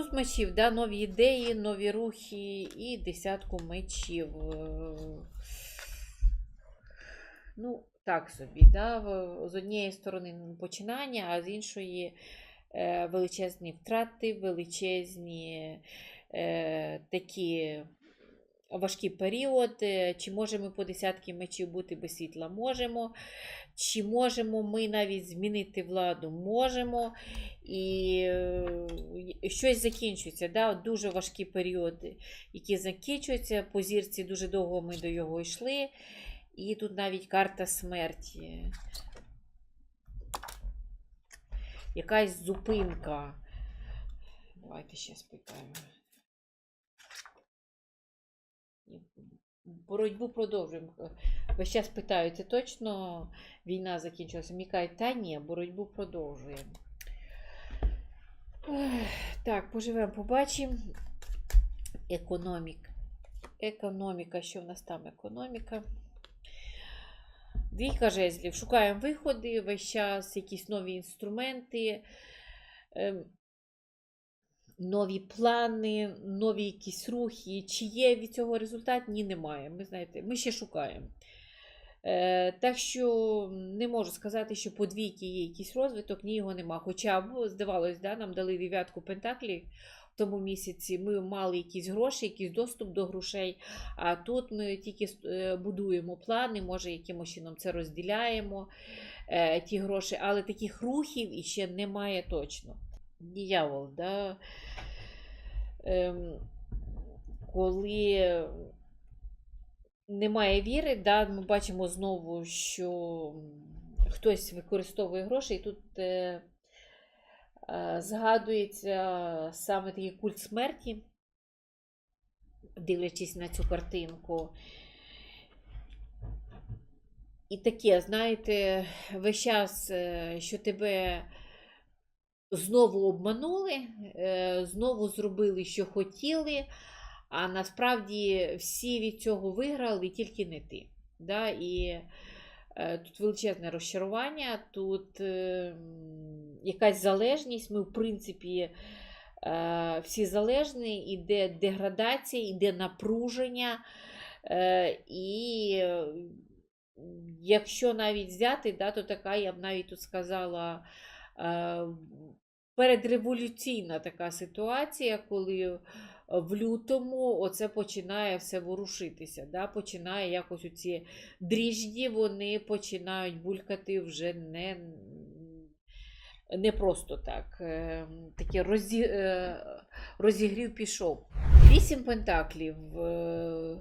Тут мечів, да, нові ідеї, нові рухи і десятку мечів. Е, Ну, так собі, да, з однієї сторони починання, а з іншої е, величезні втрати, величезні е, такі важкі періоди. Чи можемо по десятки мечів бути без світла? Можемо. Чи можемо ми навіть змінити владу? Можемо. І е, щось закінчується. Да? Дуже важкі періоди, які закінчуються. По зірці дуже довго ми до його йшли. І тут навіть карта смерті. Якась зупинка. Давайте ще спитаю. Боротьбу продовжуємо. Весь час питаю, це точно війна закінчилася? Мені кажуть, та ні, боротьбу продовжуємо. Так, поживемо, побачимо. Економік. Економіка, що в нас там економіка? Двійка жезлів. Шукаємо виходи, весь час якісь нові інструменти, ем, нові плани, нові якісь рухи. Чи є від цього результат? Ні, немає. Ми знаєте, ми ще шукаємо. Е, так що не можу сказати, що по двійки є якийсь розвиток, ні його нема. Хоча б, здавалось, да, нам дали дев'ятку пентаклів в тому місяці. Ми мали якісь гроші, якийсь доступ до грошей. А тут ми тільки е, будуємо плани, може, якимось чином це розділяємо, е, ті гроші, але таких рухів іще немає точно. Диявол, да? ем, коли немає віри, да, ми бачимо знову, що хтось використовує гроші, і тут е, е, згадується саме такий культ смерті, дивлячись на цю картинку. І таке, знаєте, весь час, е, що тебе знову обманули, е, знову зробили, що хотіли, а насправді всі від цього виграли, тільки не ти. Да? І е, тут величезне розчарування, тут е, якась залежність. Ми, в принципі, всі залежні, іде деградація, іде напруження. І якщо навіть взяти, да, то така, я б навіть тут сказала, передреволюційна така ситуація, коли в лютому оце починає все ворушитися. Да? Починає якось оці дріжді, вони починають булькати вже не, не просто так. Е, Таке розі, е, розігрів пішов. Вісім пентаклів. е,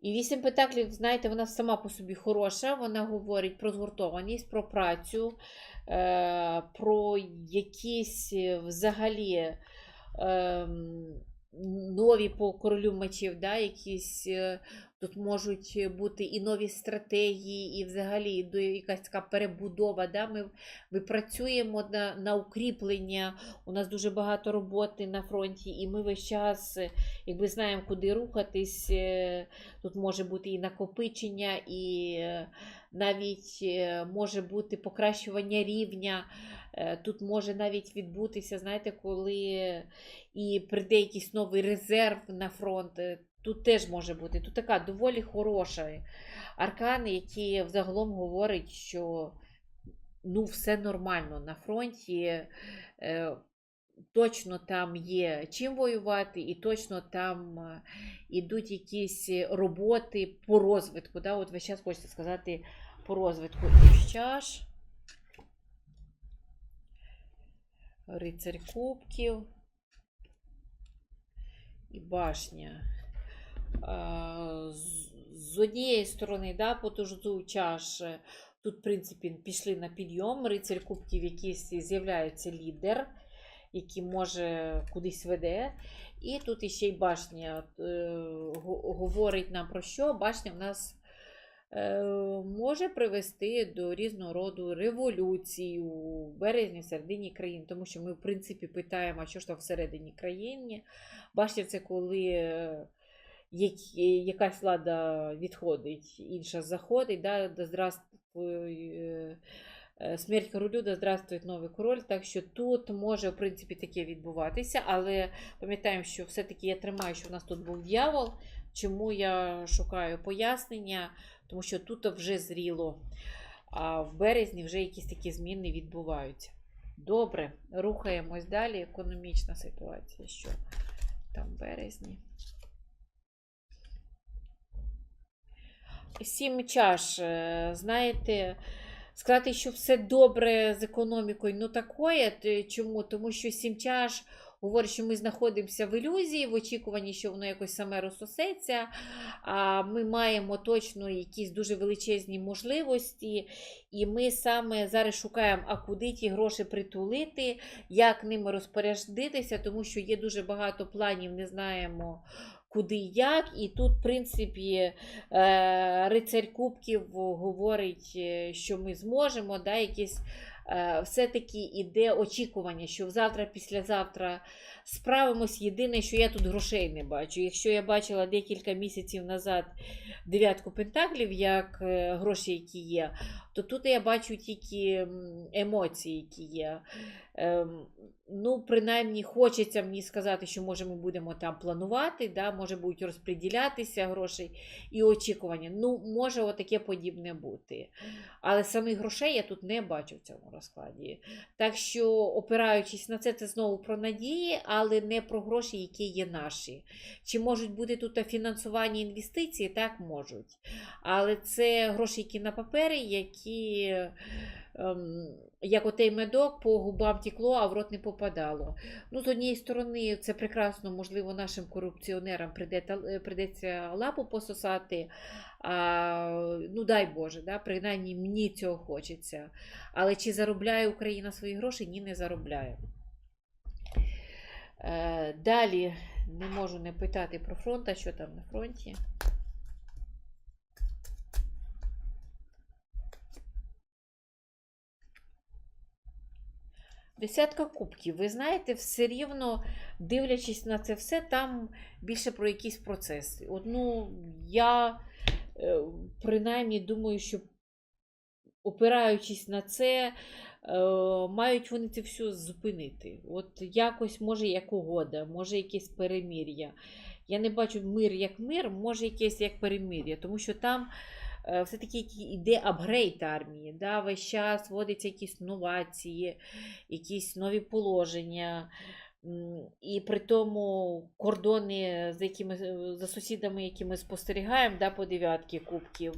І вісім пентаклів, знаєте, вона сама по собі хороша, вона говорить про згуртованість, про працю, е, про якісь е, взагалі ем, нові по королю мечів, да, якісь е, тут можуть бути і нові стратегії, і взагалі якась така перебудова. Да, ми, ми працюємо на, на укріплення, у нас дуже багато роботи на фронті, і ми весь час е, якби знаємо, куди рухатись. е, Тут може бути і накопичення, і е, навіть е, може бути покращування рівня. Е, Тут може навіть відбутися, знаєте, коли і прийде якийсь новий резерв на фронт. е, Тут теж може бути. Тут така доволі хороша аркан, який взагалом говорить, що ну, все нормально на фронті. Точно там є чим воювати, і точно там ідуть якісь роботи по розвитку. Да? От весь час хочеться сказати по розвитку. І чаш. Рицарь кубків і башня. З- однієї сторони, да, по тужу чаш, тут, в принципі, пішли на підйом. Рицарь кубків, якийсь з'являється лідер, який може кудись веде. І тут іще й башня е, говорить нам про що. Башня в нас може привести до різного роду революцій у березні, середині країн, тому що ми, в принципі, питаємо, що ж там всередині країни. Башня це коли е, якась влада відходить, інша заходить, да, да е, Е, Смерть королю, да здравствує новий король. Так що тут може, в принципі, таке відбуватися, але пам'ятаємо, що все-таки я тримаю, що в нас тут був дьявол. Чому я шукаю пояснення? Тому що тут вже зріло, а в березні вже якісь такі зміни відбуваються. Добре, рухаємось далі. Економічна ситуація. Що там в березні? Сім чаш. е, Знаєте, сказати, що все добре з економікою, ну такое. Чому? Тому що сім чаш говорить, що ми знаходимося в ілюзії, в очікуванні, що воно якось саме розсосеться. А ми маємо точно якісь дуже величезні можливості, і ми саме зараз шукаємо, а куди ті гроші притулити, як ними розпорядитися, тому що є дуже багато планів, не знаємо. Куди як, і тут, в принципі, е, рицарь Кубків говорить, е, що ми зможемо, да, якісь все-таки іде очікування, що завтра, післязавтра справимось. Єдине, що я тут грошей не бачу. Якщо я бачила декілька місяців назад дев'ятку пентаклів, як е, гроші, які є, то тут я бачу тільки емоції, які є. Ем, Ну, принаймні, хочеться мені сказати, що може ми будемо там планувати, да, може будуть розподілятися гроші і очікування. Ну, може отаке подібне бути. Але самих грошей я тут не бачу в цьому розкладі. Так що, опираючись на це, це знову про надії, але не про гроші, які є наші. Чи можуть бути тут фінансування інвестицій? Так можуть. Але це гроші, які на папері, які. Ем, як отей медок по губам тікло, а в рот не попадало. Ну, з однієї сторони, це прекрасно, можливо, нашим корупціонерам прийде, прийдеться лапу пососати. А, ну, дай Боже, да? принаймні мені цього хочеться. Але чи заробляє Україна свої гроші? Ні, не заробляє. Е, далі не можу не питати про фронт, а що там на фронті. Десятка кубків. Ви знаєте, все рівно, дивлячись на це все, там більше про якісь процеси. От, ну, я е, принаймні думаю, що опираючись на це, е, мають вони це все зупинити. От якось, може, як угода, може, якесь перемір'я. Я не бачу мир як мир, може якесь як перемир'я, тому що там все-таки йде апгрейд армії. Да? Весь час вводяться якісь новації, якісь нові положення. І при тому кордони, за, якими, за сусідами, які ми спостерігаємо, да, по дев'ятки кубків,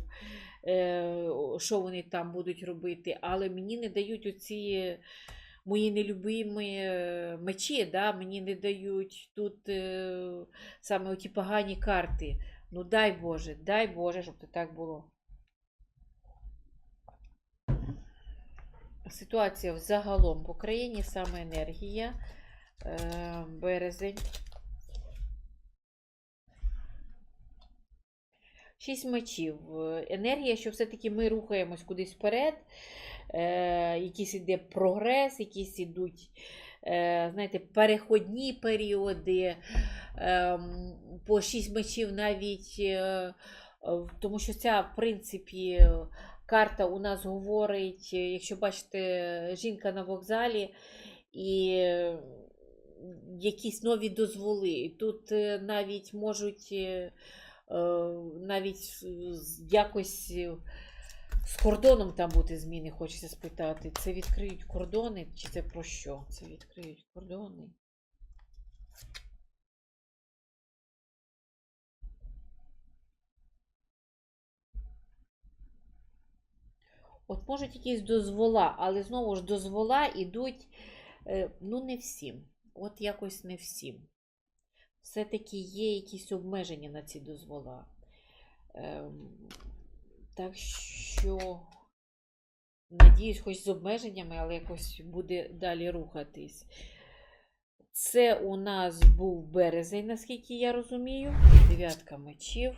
е, що вони там будуть робити, але мені не дають оці мої нелюбимі е, мечі, да, мені не дають тут е, саме оті погані карти. Ну дай Боже, дай Боже, щоб це так було. Ситуація взагалом в Україні саме енергія. Е, березень. Шість мечів. Енергія, що все-таки ми рухаємось кудись вперед. Е, якийсь іде прогрес, якісь ідуть, е, знаєте, переходні періоди. Е, по шість мечів навіть, е, тому що ця, в принципі, карта у нас говорить, якщо бачите, жінка на вокзалі і якісь нові дозволи. Тут е, навіть можуть е, е, навіть якось з кордоном там бути зміни, хочеться спитати. Це відкриють кордони, чи це про що? Це відкриють кордони. От можуть якісь дозвола, але знову ж дозвола ідуть е, ну не всім. От якось не всім. Все-таки є якісь обмеження на ці дозвола. Ем, так що, надіюсь, хоч з обмеженнями, але якось буде далі рухатись. Це у нас був березень, наскільки я розумію. Дев'ятка мечів.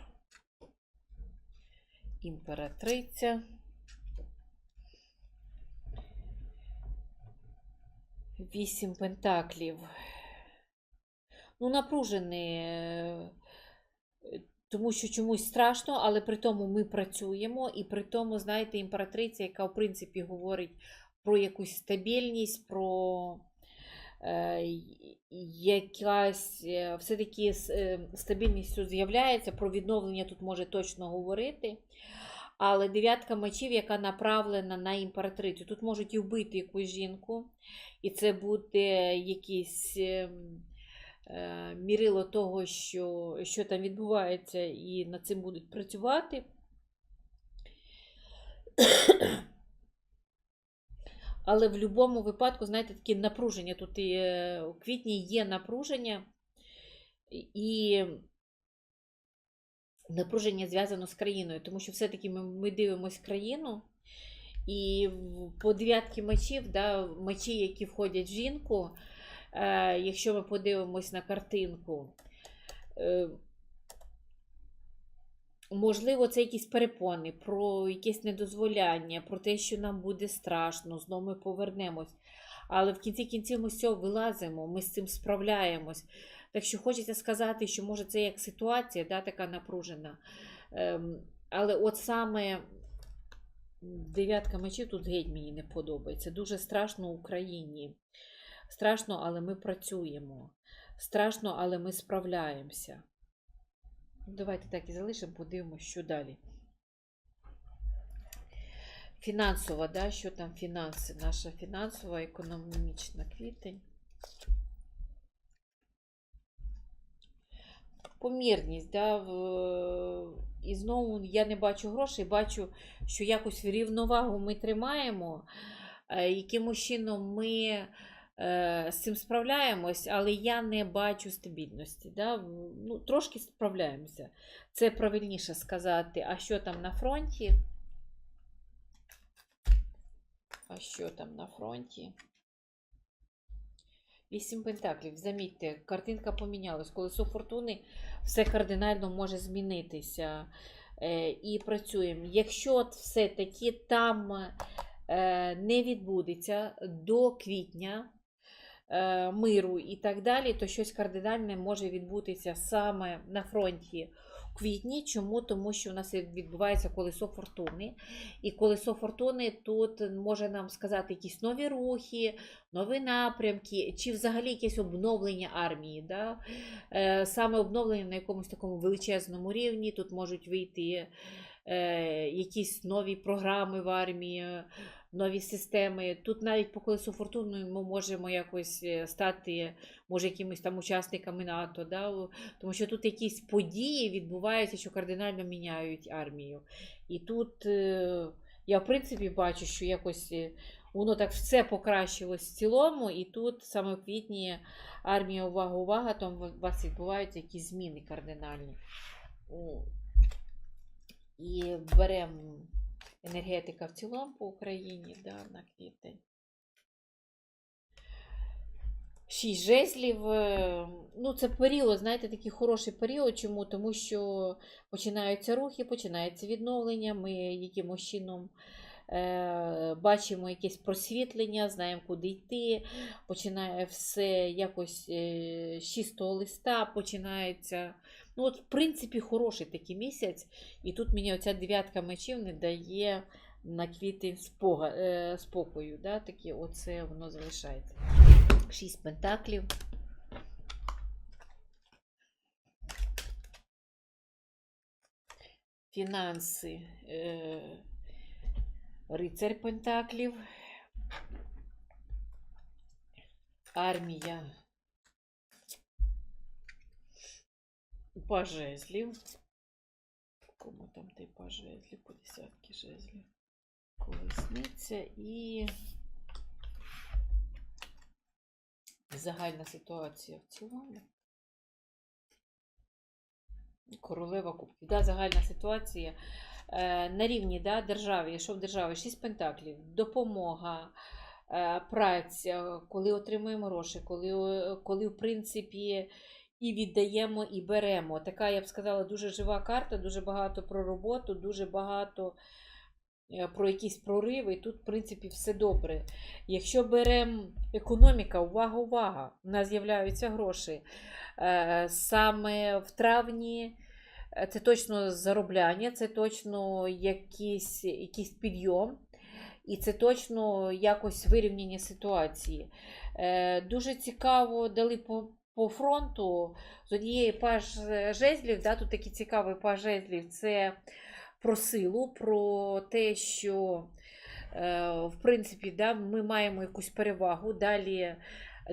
Імператриця. Вісім пентаклів. Ну, напружений. е, тому що чомусь страшно, але при тому ми працюємо, і при тому, знаєте, імператриця, яка в принципі говорить про якусь стабільність, про е, якась е, все-таки е, стабільність з'являється, про відновлення тут може точно говорити. Але дев'ятка мечів, яка направлена на імператрицю. Тут можуть і вбити якусь жінку, і це буде якийсь ем, е, мірило того, що, що там відбувається, і над цим будуть працювати. Але в будь-якому випадку, знаєте, таке напруження. Тут і, е, у квітні є напруження, і напруження зв'язано з країною, тому що все-таки ми, ми дивимося країну, і по дев'ятки мечів, да, мечі, які входять в жінку, е, якщо ми подивимось на картинку, е, можливо, це якісь перепони, про якесь недозволяння, про те, що нам буде страшно, знову ми повернемось. Але в кінці кінців ми з цього вилазимо, ми з цим справляємось. Так що хочеться сказати, що може це як ситуація, да, така напружена. Ем, але от саме дев'ятка мечів тут геть мені не подобається. Дуже страшно Україні. Страшно, але ми працюємо. Страшно, але ми справляємося. Давайте так і залишимо, подивимося, що далі. Фінансова, да? що там фінанси? Наша фінансова, економічна квітень. Помірність, да? в- і знову я не бачу грошей, бачу, що якось рівновагу ми тримаємо, е, якимось чином ми е, з цим справляємось, але я не бачу стабільності. Да? Ну, трошки справляємося. Це правильніше сказати, а що там на фронті? А що там на фронті? Вісім пентаклів. Замітьте, картинка помінялась. Колесо фортуни все кардинально може змінитися. Е, і працюємо. Якщо все-таки там е, не відбудеться до квітня е, миру і так далі, то щось кардинальне може відбутися саме на фронті квітні. Чому? Тому що у нас відбувається колесо фортуни. І колесо фортуни тут може нам сказати якісь нові рухи, нові напрямки, чи взагалі якесь обновлення армії. Да? Е, Саме обновлення на якомусь такому величезному рівні. Тут можуть вийти якісь нові програми в армії, нові системи. Тут навіть по колесу фортуни ми можемо якось е, стати, може, якимись там учасниками НАТО, да? тому що тут якісь події відбуваються, що кардинально міняють армію. І тут е, я, в принципі, бачу, що якось е, воно так все покращилось в цілому, і тут саме в квітні армія увага, увага, там у вас відбуваються якісь зміни кардинальні. І беремо енергетика в цілому по Україні да, на квітень. Шість жезлів. е, Ну, це період, знаєте, такий хороший період. Чому? Тому що починаються рухи, починається відновлення. Ми якимось чином е, бачимо якесь просвітлення, знаємо, куди йти. Починає все якось е, з чистого листа, починається. Ну, от, в принципі, хороший такий місяць. І тут мені оця дев'ятка мечів не дає на квітень спокою. Да? Такі, оце воно залишається. Шість пентаклів. Фінанси. Е, рицарь пентаклів. Армія. Паж жезлів. Кому там ти паж жезлів? По десятки жезлів. Колесниця і загальна ситуація в цілому. Королева кубків. Да, загальна ситуація е, на рівні да, держави. Що в державі? Шість пентаклів, допомога, е, праця, коли отримуємо гроші, коли, коли в принципі, і віддаємо, і беремо. Така, я б сказала, дуже жива карта, дуже багато про роботу, дуже багато е, про якісь прориви. І тут, в принципі, все добре. Якщо беремо економіка, увага, увага, у нас з'являються гроші. Е, Саме в травні Е, Це точно заробляння, це точно якийсь, якийсь підйом, і це точно якось вирівняння ситуації. Дуже цікаво дали по, фронту з однієї паж жезлів, да, тут такий цікавий паж жезлів, це про силу, про те, що е, в принципі да, ми маємо якусь перевагу. Далі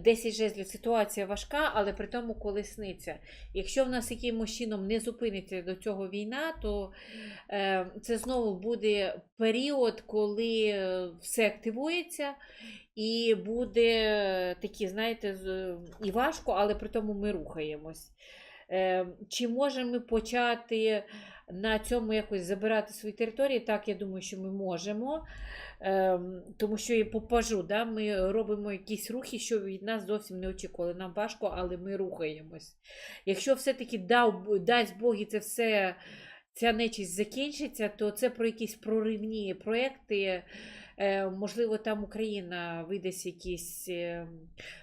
10 жезлів ситуація важка, але при тому колесниця. Якщо в нас якимось чином не зупиниться до цього війна, то е, це знову буде період, коли е, все активується. І буде такі, знаєте, і важко, але при тому ми рухаємось. Е, Чи можемо ми почати на цьому якось забирати свої території? Так, я думаю, що ми можемо. Ем, Тому що і по пажу, да, ми робимо якісь рухи, що від нас зовсім не очікували. Нам важко, але ми рухаємось. Якщо все-таки дав, дасть Бог і це все, ця нечість закінчиться, то це про якісь проривні проекти. Е, Можливо, там Україна видасть якісь.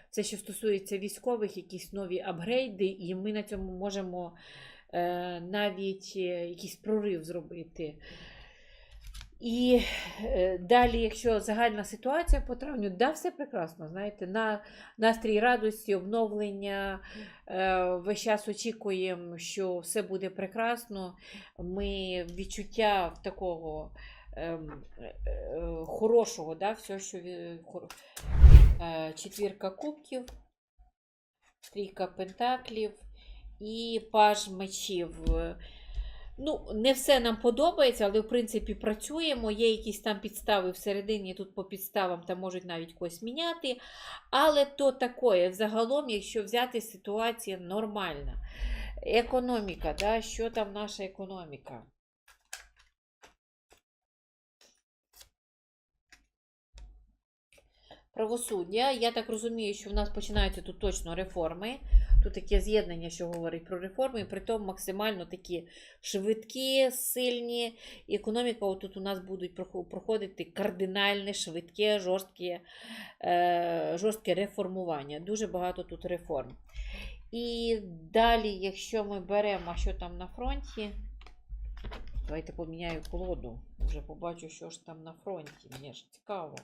Це, що стосується військових, якісь нові апгрейди, і ми на цьому можемо е, навіть е, якийсь прорив зробити. І е, далі, якщо загальна ситуація по травню, да, все прекрасно. Знаєте, на настрій радості, обновлення. Е, весь час очікуємо, що все буде прекрасно. Ми відчуття такого ем, хорошого, да, все, що четвірка кубків, трійка пентаклів і паж мечів. Ну, не все нам подобається, але в принципі працюємо. Є якісь там підстави всередині, тут по підставам там можуть навіть когось міняти. Але то такое, взагалом, якщо взяти ситуація нормальна. Економіка, да? що там наша економіка? Правосуддя. Я так розумію, що в нас починаються тут точно реформи. Тут таке з'єднання, що говорить про реформи, і при тому максимально такі швидкі, сильні. Економіка тут у нас будуть проходити кардинальне, швидке, жорстке, е, жорстке реформування. Дуже багато тут реформ. І далі, якщо ми беремо, а що там на фронті, давайте поміняю колоду. Вже побачу, що ж там на фронті. Мені ж цікаво,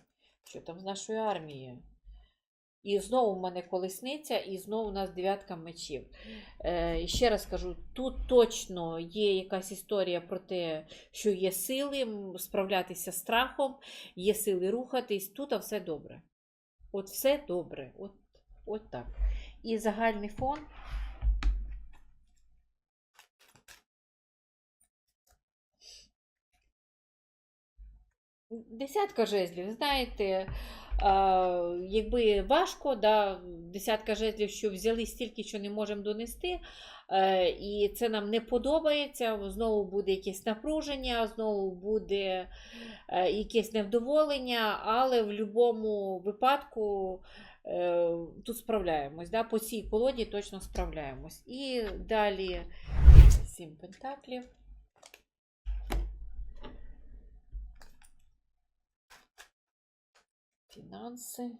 що там з нашою армією. І знову в мене колесниця, і знову у нас дев'ятка мечів. Е, ще раз кажу: тут точно є якась історія про те, що є сили справлятися з страхом, є сили рухатись. Тут а все добре. От все добре. От, от так. І загальний фон. Десятка жезлів, знаєте, якби важко, да, десятка жезлів, що взяли стільки, що не можемо донести, е, і це нам не подобається. Знову буде якесь напруження, знову буде е, якесь невдоволення, але в будь-якому випадку е, тут справляємось. Да, по цій колоді точно справляємось. І далі сім пентаклів. Фінанси.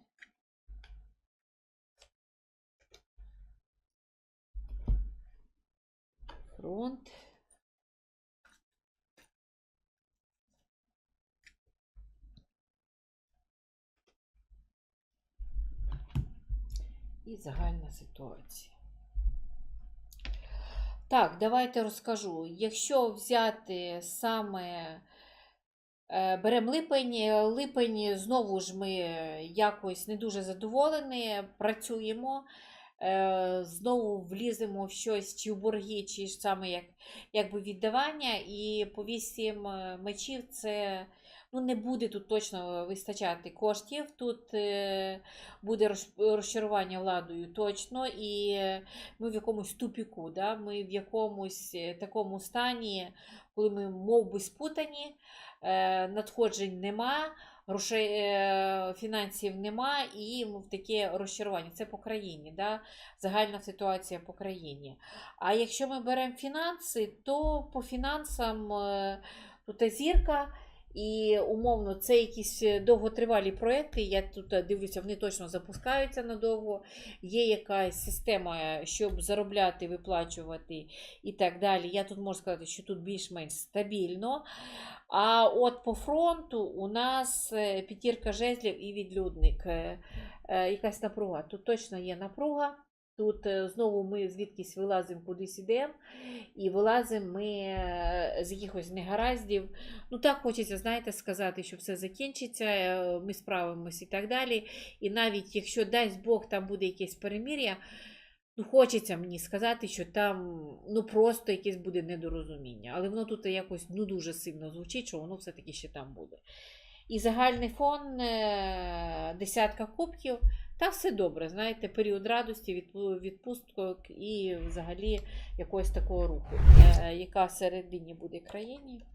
Фронт. І загальна ситуація. Так, давайте розкажу. Якщо взяти саме Беремо липень. Липень знову ж ми якось не дуже задоволені, працюємо, е, знову вліземо в щось, чи в борги, чи ж саме як, якби віддавання. І по вісім е, мечів це ну, не буде тут точно вистачати коштів. Тут е, буде розчарування владою точно, і е, ми в якомусь тупіку, да? ми в якомусь е, такому стані, коли ми мов би спутані е, надходжень нема, грошей, е, фінансів нема, і таке розчарування. Це по країні, да? загальна ситуація по країні. А якщо ми беремо фінанси, то по фінансам е, тут зірка. І умовно, це якісь е, довготривалі проекти. Я тут е, дивлюся, вони точно запускаються надовго. Є якась система, щоб заробляти, виплачувати і так далі. Я тут можу сказати, що тут більш-менш стабільно. А от по фронту у нас е, п'ятірка жезлів і відлюдник. Е, е, Якась напруга. Тут точно є напруга. Тут е, знову ми звідкись вилазимо кудись ідемо, і вилазимо ми е, з якихось негараздів. Ну так хочеться, знаєте, сказати, що все закінчиться, е, ми справимось і так далі. І навіть якщо дасть Бог там буде якесь перемір'я, ну хочеться мені сказати, що там ну просто якесь буде недорозуміння. Але воно тут якось ну дуже сильно звучить, що воно все-таки ще там буде. І загальний фон десятка кубків. Та все добре, знаєте, період радості, відпусток і взагалі якогось такого руху. Е, яка всередині буде країні?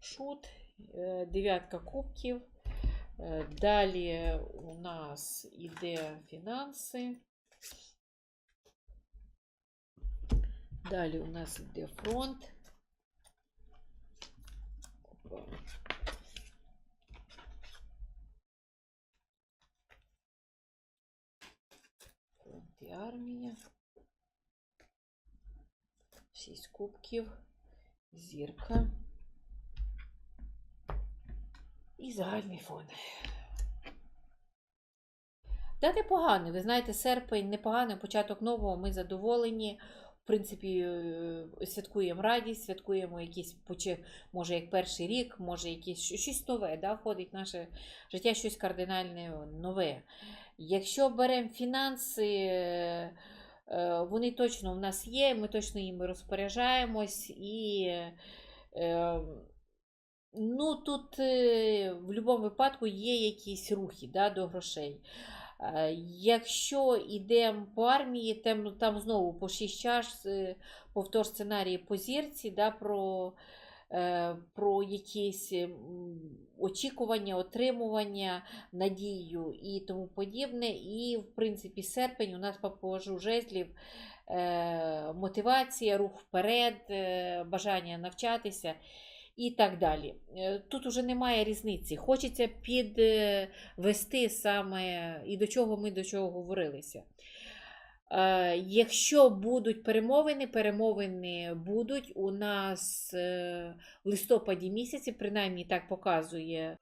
Шут, е, дев'ятка кубків. Е, Далі у нас іде фінанси. Далі у нас іде фронт. Опа. Фронт і армія. Шість кубків. Зірка. І загальний фон. Та непоганий. Ви знаєте, серпень непоганий, початок нового, ми задоволені. В принципі, е, святкуємо радість, святкуємо якісь, може, як перший рік, може, якісь щось нове, да, входить в наше життя, щось кардинальне нове. Якщо беремо фінанси, е, вони точно в нас є, ми точно їми розпоряджаємось і. е, Ну, тут е, в будь-якому випадку є якісь рухи да, до грошей. Якщо йдемо по армії, там, там знову по 6 чаш, е, повтор сценарії по зірці, да, про, про якісь очікування, отримування, надію і тому подібне. І, в принципі, серпень у нас по положу жезлів. е, Мотивація, рух вперед, е, бажання навчатися і так далі. Е, Тут уже немає різниці. Хочеться підвести саме і до чого ми до чого говорилися. Е, Якщо будуть перемовини, перемовини будуть. У нас е, в листопаді місяці, принаймні так показує